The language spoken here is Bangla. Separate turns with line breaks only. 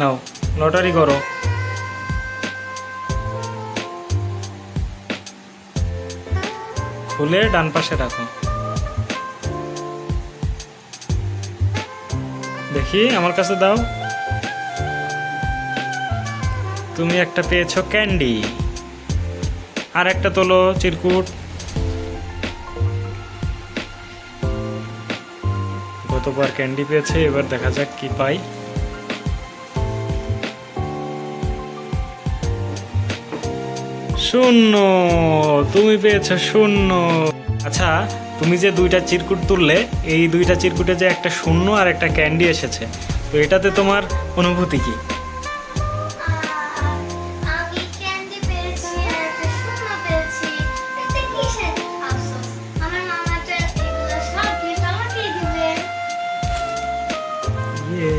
নাও লটারি করো। খুলে ডান পাশে রাখো। দেখি, আমার কাছে দাও। তুমি একটা পেয়েছ ক্যান্ডি। আর একটা তোলো চিরকুট। গতবার ক্যান্ডি পেয়েছে, এবার দেখা যাক কি পাই। শূন্য। তুমি পেয়েছ শূন্য। আচ্ছা তুমি যে দুইটা চিরকুট তুললে, এই দুইটা চিরকুটে যে একটা শূন্য আর একটা ক্যান্ডি এসেছে, তো এটাতে তোমার অনুভূতি কি?